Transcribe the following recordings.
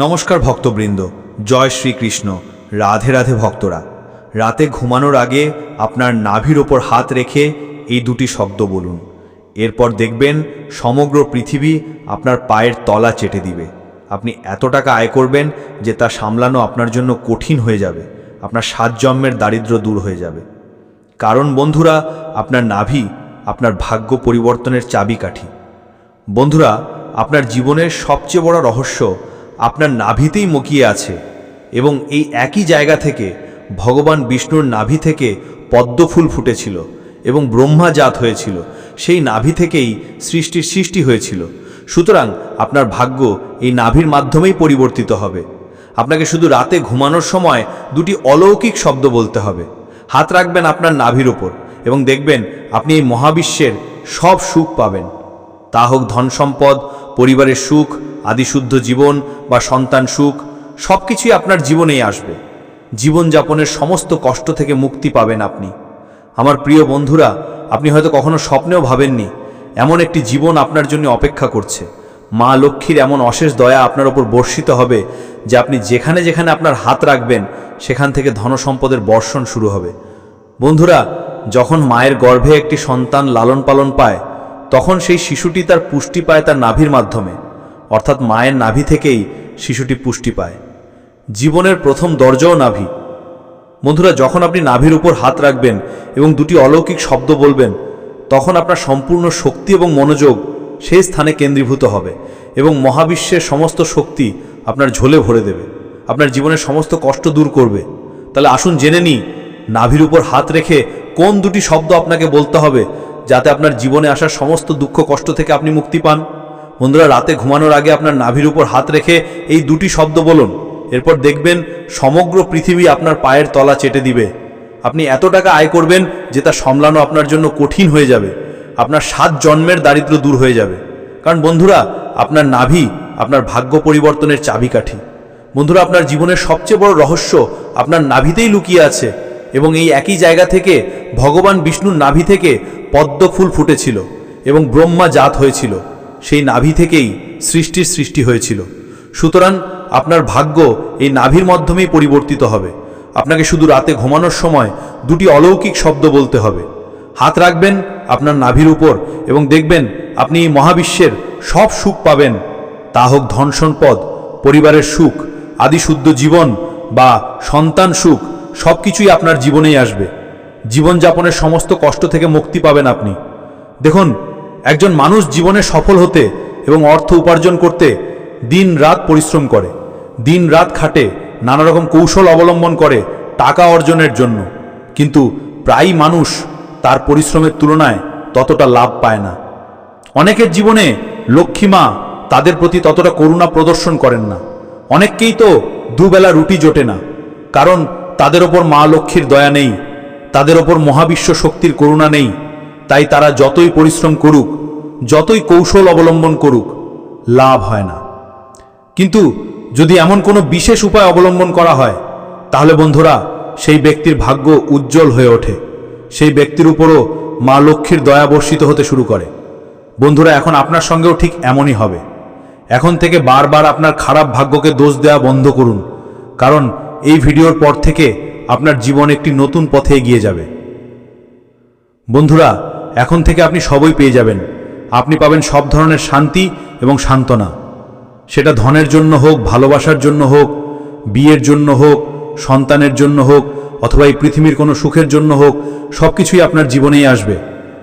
নমস্কার ভক্তবৃন্দ, জয় শ্রীকৃষ্ণ, রাধে রাধে ভক্তরা। রাতে ঘুমানোর আগে আপনার নাভির ওপর হাত রেখে এই দুটি শব্দ বলুন। এরপর দেখবেন সমগ্র পৃথিবী আপনার পায়ের তলা চেটে দিবে। আপনি এত টাকা আয় করবেন যে তা সামলানো আপনার জন্য কঠিন হয়ে যাবে। আপনার সাত জন্মের দারিদ্র দূর হয়ে যাবে। কারণ বন্ধুরা, আপনার নাভি আপনার ভাগ্য পরিবর্তনের চাবিকাঠি। বন্ধুরা, আপনার জীবনের সবচেয়ে বড় রহস্য আপনার নাভিতেই মকিয়ে আছে এবং এই একই জায়গা থেকে ভগবান বিষ্ণুর নাভি থেকে পদ্মফুল ফুটেছিল এবং ব্রহ্মা জাত হয়েছিল। সেই নাভি থেকেই সৃষ্টির সৃষ্টি হয়েছিল। সুতরাং আপনার ভাগ্য এই নাভির মাধ্যমেই পরিবর্তিত হবে। আপনাকে শুধু রাতে ঘুমানোর সময় দুটি অলৌকিক শব্দ বলতে হবে। হাত রাখবেন আপনার নাভির ওপর এবং দেখবেন আপনি এই মহাবিশ্বের সব সুখ পাবেন। তা হোক ধন সম্পদ পরিবারের সুখ আদিশুদ্ধ জীবন বা সন্তান সুখ সব কিছুই আপনার জীবনেই আসবে। জীবনযাপনের সমস্ত কষ্ট থেকে মুক্তি পাবেন আপনি। আমার প্রিয় বন্ধুরা, আপনি হয়তো কখনো স্বপ্নেও ভাবেননি, এমন একটি জীবন আপনার জন্য অপেক্ষা করছে। মা লক্ষ্মীর এমন অশেষ দয়া আপনার ওপর বর্ষিত হবে, যে আপনি যেখানে যেখানে আপনার হাত রাখবেন, সেখান থেকে ধনসম্পদের বর্ষণ শুরু হবে। বন্ধুরা, যখন মায়ের গর্ভে একটি সন্তান লালন পালন পায়, তখন সেই শিশুটি তার পুষ্টি পায় তার নাভির মাধ্যমে। অর্থাৎ মায়ের নাভি থেকেই শিশুটি পুষ্টি পায়। জীবনের প্রথম দরজাও নাভি। বন্ধুরা, যখন আপনি নাভির উপর হাত রাখবেন এবং দুটি অলৌকিক শব্দ বলবেন, তখন আপনার সম্পূর্ণ শক্তি এবং মনোযোগ সেই স্থানে কেন্দ্রীভূত হবে এবং মহাবিশ্বের সমস্ত শক্তি আপনার ঝোলে ভরে দেবে। আপনার জীবনের সমস্ত কষ্ট দূর করবে। তাহলে আসুন জেনে নিই, নাভির উপর হাত রেখে কোন দুটি শব্দ আপনাকে বলতে হবে যাতে আপনার জীবনে আসা সমস্ত দুঃখ কষ্ট থেকে আপনি মুক্তি পান? বন্ধুরা, রাতে ঘুমানোর আগে আপনার নাভির উপর হাত রেখে এই দুটি শব্দ বলুন। এরপর দেখবেন সমগ্র পৃথিবী আপনার পায়ের তলা চেটে দিবে। আপনি এত টাকা আয় করবেন যে তা সামলানো আপনার জন্য কঠিন হয়ে যাবে। আপনার সাত জন্মের দারিদ্র দূর হয়ে যাবে। কারণ বন্ধুরা, আপনার নাভি আপনার ভাগ্য পরিবর্তনের চাবিকাঠি। বন্ধুরা, আপনার জীবনের সবচেয়ে বড় রহস্য আপনার নাভিতেই লুকিয়ে আছে এবং এই একই জায়গা থেকে ভগবান বিষ্ণুর নাভি থেকে পদ্ম ফুল ফুটেছিল এবং ব্রহ্মা জাত হয়েছিল। সেই নাভি থেকেই সৃষ্টির সৃষ্টি হয়েছিল। সুতরাং আপনার ভাগ্য এই নাভির মাধ্যমেই পরিবর্তিত হবে। আপনাকে শুধু রাতে ঘুমানোর সময় দুটি অলৌকিক শব্দ বলতে হবে। হাত রাখবেন আপনার নাভির উপর এবং দেখবেন আপনি এই মহাবিশ্বের সব সুখ পাবেন। তা হোক ধন সম্পদ, পরিবারের সুখ আদি শুদ্ধ জীবন বা সন্তান সুখ সব কিছুই আপনার জীবনেই আসবে। জীবনযাপনের সমস্ত কষ্ট থেকে মুক্তি পাবেন আপনি। দেখুন একজন মানুষ জীবনে সফল হতে এবং অর্থ উপার্জন করতে দিন রাত পরিশ্রম করে দিন রাত খাটে নানা রকম কৌশল অবলম্বন করে টাকা অর্জনের জন্য। কিন্তু প্রায়ই মানুষ তার পরিশ্রমের তুলনায় ততটা লাভ পায় না। অনেকের জীবনে লক্ষ্মীমা তাদের প্রতি ততটা করুণা প্রদর্শন করেন না। অনেককেই তো দুবেলা রুটি জোটে না, কারণ তাদের ওপর মা লক্ষ্মীর দয়া নেই, তাদের ওপর মহাবিশ্ব শক্তির করুণা নেই তাই তারা যতই পরিশ্রম করুক, যতই কৌশল অবলম্বন করুক, লাভ হয় না। কিন্তু যদি এমন কোনো বিশেষ উপায় অবলম্বন করা হয়, তাহলে বন্ধুরা, সেই ব্যক্তির ভাগ্য উজ্জ্বল হয়ে ওঠে। সেই ব্যক্তির উপরও মা লক্ষ্মীর দয়া বর্ষিত হতে শুরু করে। বন্ধুরা, এখন আপনার সঙ্গেও ঠিক এমনই হবে। এখন থেকে বারবার আপনার খারাপ ভাগ্যকে দোষ দেওয়া বন্ধ করুন, কারণ এই ভিডিওর পর থেকে আপনার জীবন একটি নতুন পথে এগিয়ে যাবে। বন্ধুরা এখন থেকে আপনি সবই পেয়ে যাবেন। আপনি পাবেন সব ধরনের শান্তি এবং সান্ত্বনা। সেটা ধনের জন্য হোক, ভালোবাসার জন্য হোক, বিয়ের জন্য হোক, সন্তানের জন্য হোক, অথবা এই পৃথিবীর কোনো সুখের জন্য হোক সব কিছুই আপনার জীবনেই আসবে।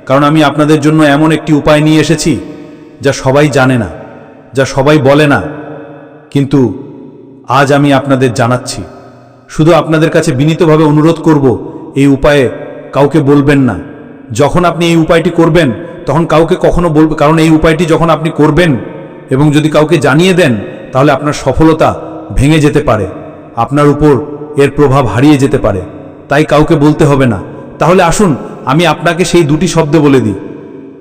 কারণ আমি আপনাদের জন্য এমন একটি উপায় নিয়ে এসেছি, যা সবাই জানে না, যা সবাই বলে না। কিন্তু আজ আমি আপনাদের জানাচ্ছি। শুধু আপনাদের কাছে বিনীতভাবে অনুরোধ করব, এই উপায়ে কাউকে বলবেন না। যখন আপনি এই উপায়টি করবেন, তখন কাউকে কখনো বলবে, কারণ এই উপায়টি যখন আপনি করবেন এবং যদি কাউকে জানিয়ে দেন, তাহলে আপনার সফলতা ভেঙে যেতে পারে, আপনার উপর এর প্রভাব হারিয়ে যেতে পারে। তাই কাউকে বলতে হবে না। তাহলে আসুন, আমি আপনাকে সেই দুটি শব্দ বলে দিই।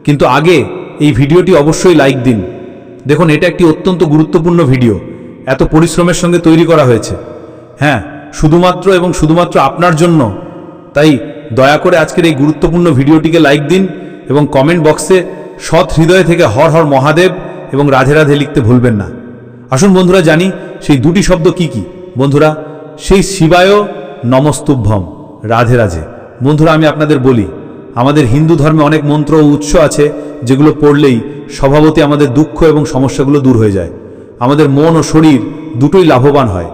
কিন্তু আগে এই ভিডিওটি অবশ্যই লাইক দিন। দেখুন, এটা একটি অত্যন্ত গুরুত্বপূর্ণ ভিডিও। এত পরিশ্রমের সঙ্গে তৈরি করা হয়েছে। হ্যাঁ শুধুমাত্র এবং শুধুমাত্র আপনার জন্য। তাই দয়া করে আজকের এই গুরুত্বপূর্ণ ভিডিওটিকে লাইক দিন এবং কমেন্ট বক্সে সৎ হৃদয় থেকে হর হর মহাদেব এবং রাধে রাধে লিখতে ভুলবেন না। আসুন বন্ধুরা জানি সেই দুটি শব্দ কি কি? বন্ধুরা, সেই শিবায় নমস্তুভ্যম, রাধে রাধে। বন্ধুরা, আমি আপনাদের বলি, আমাদের হিন্দু ধর্মে অনেক মন্ত্র ও উৎস আছে যেগুলো পড়লেই স্বভাবতই আমাদের দুঃখ এবং সমস্যাগুলো দূর হয়ে যায়। আমাদের মন ও শরীর দুটোই লাভবান হয়।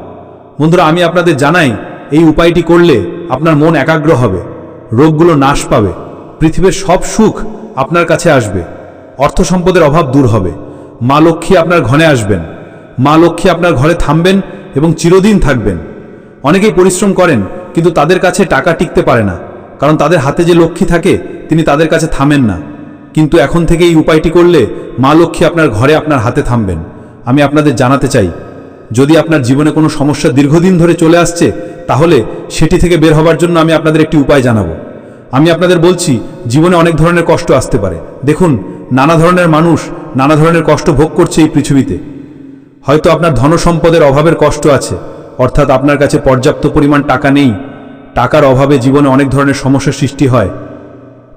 বন্ধুরা, আমি আপনাদের জানাই, এই উপায়টি করলে আপনার মন একাগ্র হবে। রোগগুলো নাশ পাবে। পৃথিবীর সব সুখ আপনার কাছে আসবে। অর্থ সম্পদের অভাব দূর হবে। মা লক্ষ্মী আপনার ঘরে আসবেন। মা লক্ষ্মী আপনার ঘরে থামবেন এবং চিরদিন থাকবেন। অনেকেই পরিশ্রম করেন, কিন্তু তাদের কাছে টাকা টিকতে পারে না। কারণ তাদের হাতে যে লক্ষ্মী থাকে, তিনি তাদের কাছে থামেন না। কিন্তু এখন থেকে এই উপায়টি করলে মা লক্ষ্মী আপনার ঘরে আপনার হাতে থামবেন। আমি আপনাদের জানাতে চাই, যদি আপনার জীবনে কোনো সমস্যা দীর্ঘদিন ধরে চলে আসছে তাহলে সেটি থেকে বের হবার জন্য আমি আপনাদের একটি উপায় জানাব। আমি আপনাদের বলছি, জীবনে অনেক ধরনের কষ্ট আসতে পারে। দেখুন, নানা ধরনের মানুষ নানা ধরনের কষ্ট ভোগ করছে এই পৃথিবীতে। হয়তো আপনার ধনসম্পদের অভাবের কষ্ট আছে, অর্থাৎ আপনার কাছে পর্যাপ্ত পরিমাণ টাকা নেই। টাকার অভাবে জীবনে অনেক ধরনের সমস্যার সৃষ্টি হয়।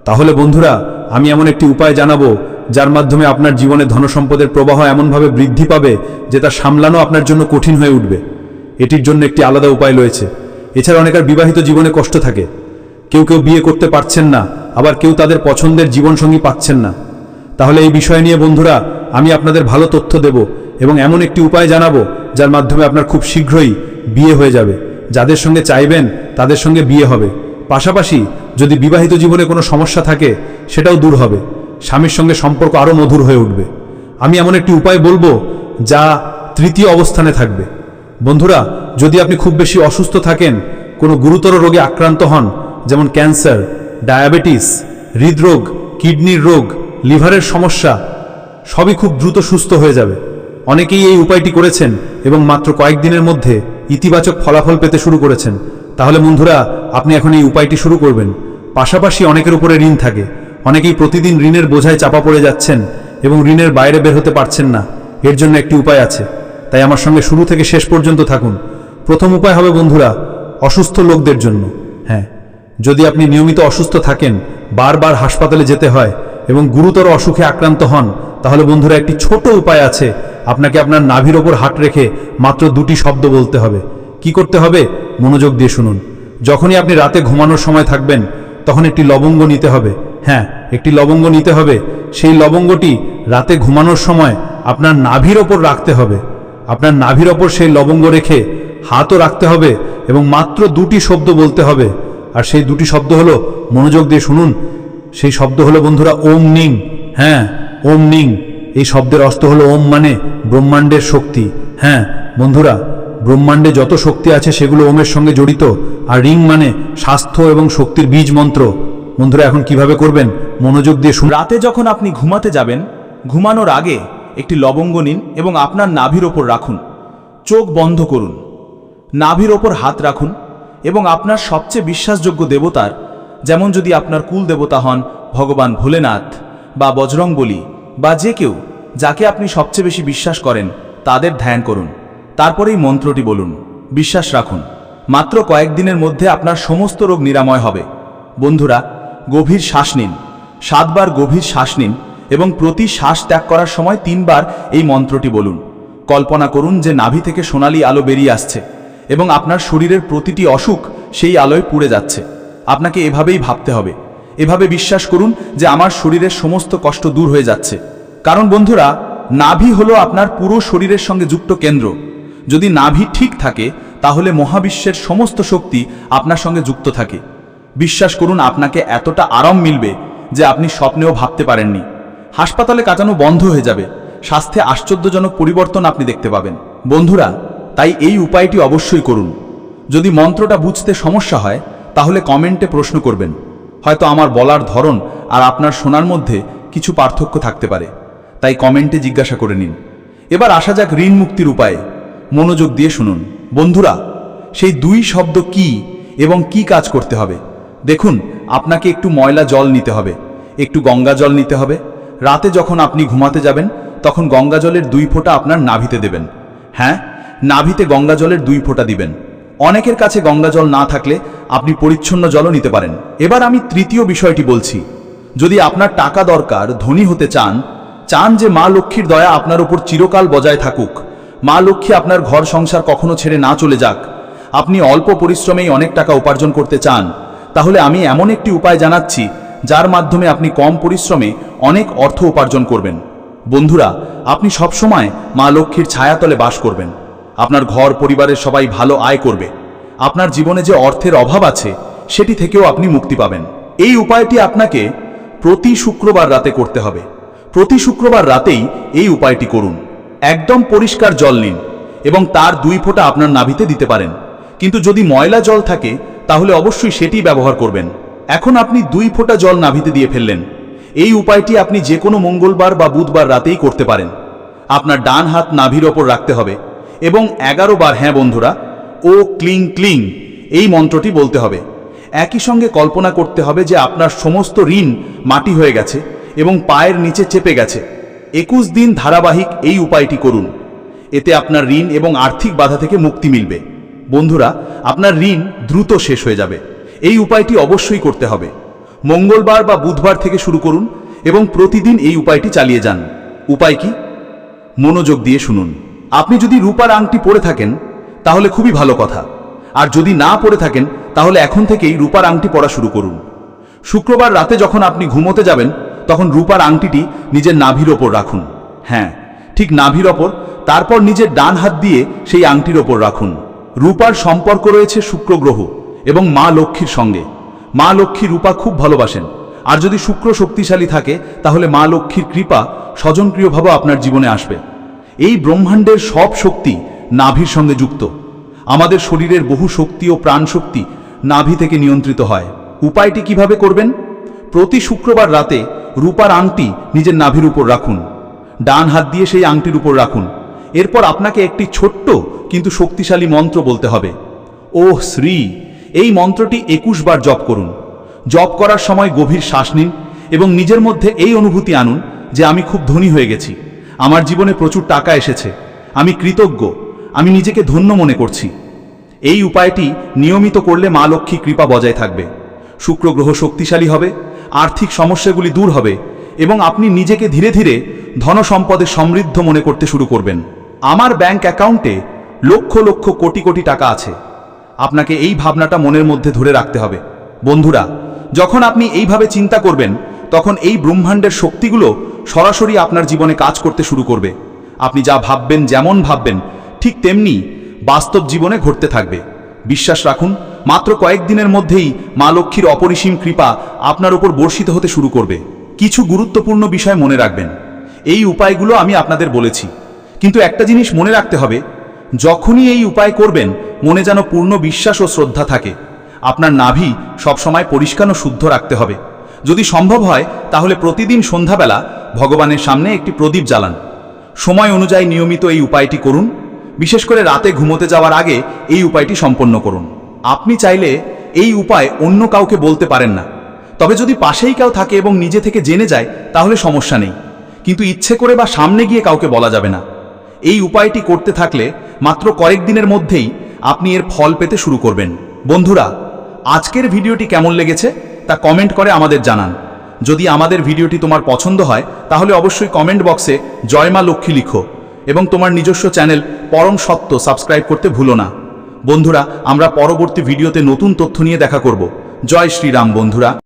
তাহলে বন্ধুরা, আমি এমন একটি উপায় জানাব, যার মাধ্যমে আপনার জীবনে ধনসম্পদের প্রবাহ এমনভাবে বৃদ্ধি পাবে যে তা সামলানো আপনার জন্য কঠিন হয়ে উঠবে। এটির জন্য একটি আলাদা উপায় রয়েছে। এছাড়া অনেকের বিবাহিত জীবনে কষ্ট থাকে। কেউ কেউ বিয়ে করতে পারছেন না, আবার কেউ তাদের পছন্দের জীবনসঙ্গী পাচ্ছেন না। তাহলে এই বিষয় নিয়ে বন্ধুরা, আমি আপনাদের ভালো তথ্য দেব এবং এমন একটি উপায় জানাব, যার মাধ্যমে আপনার খুব শীঘ্রই বিয়ে হয়ে যাবে। যাদের সঙ্গে চাইবেন, তাদের সঙ্গে বিয়ে হবে। পাশাপাশি, যদি বিবাহিত জীবনে কোনো সমস্যা থাকে, সেটাও দূর হবে। স্বামীর সঙ্গে সম্পর্ক আরও মধুর হয়ে উঠবে। আমি এমন একটি উপায় বলব, যা তৃতীয় অবস্থানে থাকবে। বন্ধুরা, যদি আপনি খুব বেশি অসুস্থ থাকেন, কোনো গুরুতর রোগে আক্রান্ত হন, যেমন ক্যান্সার, ডায়াবেটিস, হৃদরোগ, কিডনির রোগ, লিভারের সমস্যা, সবই খুব দ্রুত সুস্থ হয়ে যাবে। অনেকেই এই উপায়টি করেছেন এবং মাত্র কয়েকদিনের মধ্যে ইতিবাচক ফলাফল পেতে শুরু করেছেন। তাহলে বন্ধুরা, আপনি এখন এই উপায়টি শুরু করবেন। পাশাপাশি অনেকের উপরে ঋণ থাকে। অনেকেই প্রতিদিন ঋণের বোঝায় চাপা পড়ে যাচ্ছেন এবং ঋণের বাইরে বের হতে পারছেন না। এর জন্য একটি উপায় আছে। তাই আমার সঙ্গে শুরু থেকে শেষ পর্যন্ত থাকুন। প্রথম উপায় হবে, বন্ধুরা, অসুস্থ লোকদের জন্য। হ্যাঁ যদি আপনি নিয়মিত অসুস্থ থাকেন, বারবার হাসপাতালে যেতে হয় এবং গুরুতর অসুখে আক্রান্ত হন, তাহলে, বন্ধুরা, একটি ছোট উপায় আছে। আপনাকে আপনার নাভির ওপর হাত রেখে মাত্র দুটি শব্দ বলতে হবে। কি করতে হবে? মনোযোগ দিয়ে শুনুন। যখনই আপনি রাতে ঘুমানোর সময় থাকবেন, তখন একটি লবঙ্গ নিতে হবে। হ্যাঁ একটি লবঙ্গ নিতে হবে। সেই লবঙ্গটি রাতে ঘুমানোর সময় আপনার নাভির ওপর রাখতে হবে। আপনার নাভির ওপর সেই লবঙ্গ রেখে হাতও রাখতে হবে এবং মাত্র দুটি শব্দ বলতে হবে। আর সেই দুটি শব্দ হলো মনোযোগ দিয়ে শুনুন। সেই শব্দ হলো বন্ধুরা ওম নিং। হ্যাঁ ওম নিং। এই শব্দের অর্থ হলো ওম মানে ব্রহ্মাণ্ডের শক্তি। হ্যাঁ বন্ধুরা, ব্রহ্মাণ্ডে যত শক্তি আছে সেগুলো ওমের সঙ্গে জড়িত। আর রিং মানে স্বাস্থ্য এবং শক্তির বীজ মন্ত্র। বন্ধুরা, এখন কীভাবে করবেন? মনোযোগ দিয়ে শুন রাতে যখন আপনি ঘুমাতে যাবেন, ঘুমানোর আগে একটি লবঙ্গ নিন এবং আপনার নাভির ওপর রাখুন। চোখ বন্ধ করুন। নাভির ওপর হাত রাখুন এবং আপনার সবচেয়ে বিশ্বাসযোগ্য দেবতার, যেমন যদি আপনার কুল দেবতা হন ভগবান ভোলেনাথ বা বজরং বলি বা যে কেউ যাকে আপনি সবচেয়ে বেশি বিশ্বাস করেন, তাদের ধ্যান করুন। তারপরেই মন্ত্রটি বলুন। বিশ্বাস রাখুন। মাত্র কয়েকদিনের মধ্যে আপনার সমস্ত রোগ নিরাময় হবে। বন্ধুরা, গভীর শ্বাস নিন। সাতবার গভীর শ্বাস নিন এবং প্রতি শ্বাস ত্যাগ করার সময় তিনবার এই মন্ত্রটি বলুন। কল্পনা করুন যে নাভি থেকে সোনালি আলো বেরিয়ে আসছে এবং আপনার শরীরের প্রতিটি অসুখ সেই আলোয় পুড়ে যাচ্ছে। আপনাকে এভাবেই ভাবতে হবে। এভাবে বিশ্বাস করুন যে আমার শরীরের সমস্ত কষ্ট দূর হয়ে যাচ্ছে। কারণ বন্ধুরা, নাভি হলো আপনার পুরো শরীরের সঙ্গে যুক্ত কেন্দ্র। যদি নাভি ঠিক থাকে, তাহলে মহাবিশ্বের সমস্ত শক্তি আপনার সঙ্গে যুক্ত থাকে। বিশ্বাস করুন, আপনাকে এতটা আরাম মিলবে যে আপনি স্বপ্নেও ভাবতে পারেননি। হাসপাতালে কাটানো বন্ধ হয়ে যাবে। স্বাস্থ্যে আশ্চর্যজনক পরিবর্তন আপনি দেখতে পাবেন। বন্ধুরা, তাই এই উপায়টি অবশ্যই করুন। যদি মন্ত্রটা বুঝতে সমস্যা হয়, তাহলে কমেন্টে প্রশ্ন করবেন। হয়তো আমার বলার ধরন আর আপনার শোনার মধ্যে কিছু পার্থক্য থাকতে পারে। তাই কমেন্টে জিজ্ঞাসা করে নিন। এবার আসা যাক ঋণ মুক্তির উপায়ে। মনোযোগ দিয়ে শুনুন। বন্ধুরা, সেই দুই শব্দ কি এবং কি কাজ করতে হবে? দেখুন, আপনাকে একটু ময়লা জল নিতে হবে। একটু গঙ্গা জল নিতে হবে। রাতে যখন আপনি ঘুমাতে যাবেন, তখন গঙ্গা জলের দুই ফোঁটা আপনার নাভিতে দেবেন। হ্যাঁ নাভিতে গঙ্গা জলের দুই ফোঁটা দিবেন। অনেকের কাছে গঙ্গা জল না থাকলে আপনি পরিচ্ছন্ন জলও নিতে পারেন। এবার আমি তৃতীয় বিষয়টি বলছি। যদি আপনার টাকা দরকার, ধনী হতে চান চান যে মা লক্ষ্মীর দয়া আপনার উপর চিরকাল বজায় থাকুক। মা লক্ষ্মী আপনার ঘর সংসার কখনো ছেড়ে না চলে যাক। আপনি অল্প পরিশ্রমেই অনেক টাকা উপার্জন করতে চান। তাহলে আমি এমন একটি উপায় জানাচ্ছি যার মাধ্যমে আপনি কম পরিশ্রমে অনেক অর্থ উপার্জন করবেন। বন্ধুরা, আপনি সবসময় মা লক্ষ্মীর ছায়াতলে বাস করবেন। আপনার ঘর পরিবারের সবাই ভালো আয় করবে। আপনার জীবনে যে অর্থের অভাব আছে, সেটি থেকেও আপনি মুক্তি পাবেন। এই উপায়টি আপনাকে প্রতি শুক্রবার রাতে করতে হবে। প্রতি শুক্রবার রাতেই এই উপায়টি করুন। একদম পরিষ্কার জল নিন এবং তার দুই ফোঁটা আপনার নাভিতে দিতে পারেন। কিন্তু যদি ময়লা জল থাকে, তাহলে অবশ্যই সেটি ব্যবহার করবেন। এখন আপনি দুই ফোঁটা জল নাভিতে দিয়ে ফেললেন। এই উপায়টি আপনি যে কোনো মঙ্গলবার বা বুধবার রাতেই করতে পারেন। আপনার ডান হাত নাভির ওপর রাখতে হবে এবং এগারো বার হ্যাঁ বন্ধুরা, ও ক্লিং ক্লিং, এই মন্ত্রটি বলতে হবে। একই সঙ্গে কল্পনা করতে হবে যে আপনার সমস্ত ঋণ মাটি হয়ে গেছে এবং পায়ের নিচে চেপে গেছে। একুশ দিন ধারাবাহিক এই উপায়টি করুন। এতে আপনার ঋণ এবং আর্থিক বাধা থেকে মুক্তি মিলবে। বন্ধুরা, আপনার ঋণ দ্রুত শেষ হয়ে যাবে। এই উপায়টি অবশ্যই করতে হবে। মঙ্গলবার বা বুধবার থেকে শুরু করুন এবং প্রতিদিন এই উপায়টি চালিয়ে যান। উপায় কি? মনোযোগ দিয়ে শুনুন। আপনি যদি রূপার আংটি পরে থাকেন, তাহলে খুবই ভালো কথা। আর যদি না পরে থাকেন, তাহলে এখন থেকেই রূপার আংটি পরা শুরু করুন। শুক্রবার রাতে যখন আপনি ঘুমোতে যাবেন, তখন রূপার আংটিটি নিজের নাভির ওপর রাখুন। হ্যাঁ ঠিক নাভির ওপর, তারপর নিজের ডান হাত দিয়ে সেই আংটির ওপর রাখুন। রূপার সম্পর্ক রয়েছে শুক্র গ্রহ। এবং মা লক্ষ্মীর সঙ্গে। মা লক্ষ্মী রূপা খুব ভালোবাসেন। আর যদি শুক্র শক্তিশালী থাকে, তাহলে মা লক্ষ্মীর কৃপা স্বজনপ্রিয়ভাবে আপনার জীবনে আসবে। এই ব্রহ্মাণ্ডের সব শক্তি নাভির সঙ্গে যুক্ত। আমাদের শরীরের বহু শক্তি ও প্রাণশক্তি নাভি থেকে নিয়ন্ত্রিত হয়। উপায়টি কীভাবে করবেন? প্রতি শুক্রবার রাতে রূপার আংটি নিজের নাভির উপর রাখুন। ডান হাত দিয়ে সেই আংটির উপর রাখুন। এরপর আপনাকে একটি ছোট্ট কিন্তু শক্তিশালী মন্ত্র বলতে হবে। ওহ শ্রী! এই মন্ত্রটি একুশ বার জপ করুন। জপ করার সময় গভীর শ্বাস নিন এবং নিজের মধ্যে এই অনুভূতি আনুন যে আমি খুব ধনী হয়ে গেছি। আমার জীবনে প্রচুর টাকা এসেছে। আমি কৃতজ্ঞ। আমি নিজেকে ধন্য মনে করছি। এই উপায়টি নিয়মিত করলে মা লক্ষ্মী কৃপা বজায় থাকবে। শুক্র গ্রহ শক্তিশালী হবে, আর্থিক সমস্যাগুলি দূর হবে এবং আপনি নিজেকে ধীরে ধীরে ধন সম্পদে সমৃদ্ধ মনে করতে শুরু করবেন। আমার ব্যাংক অ্যাকাউন্টে লক্ষ লক্ষ কোটি কোটি টাকা আছে। আপনাকে এই ভাবনাটা মনের মধ্যে ধরে রাখতে হবে। বন্ধুরা, যখন আপনি এইভাবে চিন্তা করবেন, তখন এই ব্রহ্মাণ্ডের শক্তিগুলো সরাসরি আপনার জীবনে কাজ করতে শুরু করবে। আপনি যা ভাববেন, যেমন ভাববেন, ঠিক তেমনি বাস্তব জীবনে ঘটতে থাকবে। বিশ্বাস রাখুন, মাত্র কয়েকদিনের মধ্যেই মা লক্ষ্মীর অপরিসীম কৃপা আপনার উপর বর্ষিত হতে শুরু করবে। কিছু গুরুত্বপূর্ণ বিষয় মনে রাখবেন। এই উপায়গুলো আমি আপনাদের বলেছি। কিন্তু একটা জিনিস মনে রাখতে হবে, যখনই এই উপায় করবেন মনে যেন পূর্ণ বিশ্বাস ও শ্রদ্ধা থাকে। আপনার নাভি সবসময় পরিষ্কার ও শুদ্ধ রাখতে হবে। যদি সম্ভব হয়, তাহলে প্রতিদিন সন্ধ্যাবেলা ভগবানের সামনে একটি প্রদীপ জ্বালান। সময় অনুযায়ী নিয়মিত এই উপায়টি করুন। বিশেষ করে রাতে ঘুমোতে যাওয়ার আগে এই উপায়টি সম্পন্ন করুন। আপনি চাইলে এই উপায় অন্য কাউকে বলতে পারেন না। তবে যদি পাশেই কেউ থাকে এবং নিজে থেকে জেনে যায়, তাহলে সমস্যা নেই। কিন্তু ইচ্ছে করে বা সামনে গিয়ে কাউকে বলা যাবে না। এই উপায়টি করতে থাকলে মাত্র কয়েকদিনের মধ্যেই আপনি এর ফল পেতে শুরু করবেন। বন্ধুরা, আজকের ভিডিওটি কেমন লেগেছে তা কমেন্ট করে আমাদের জানান। যদি আমাদের ভিডিওটি তোমার পছন্দ হয়, তাহলে অবশ্যই কমেন্ট বক্সে জয়মা লক্ষ্মী লিখো এবং তোমার নিজস্ব চ্যানেল পরম সত্য সাবস্ক্রাইব করতে ভুলো না। বন্ধুরা, আমরা পরবর্তী ভিডিওতে নতুন তথ্য নিয়ে দেখা করব। জয় শ্রীরাম, বন্ধুরা।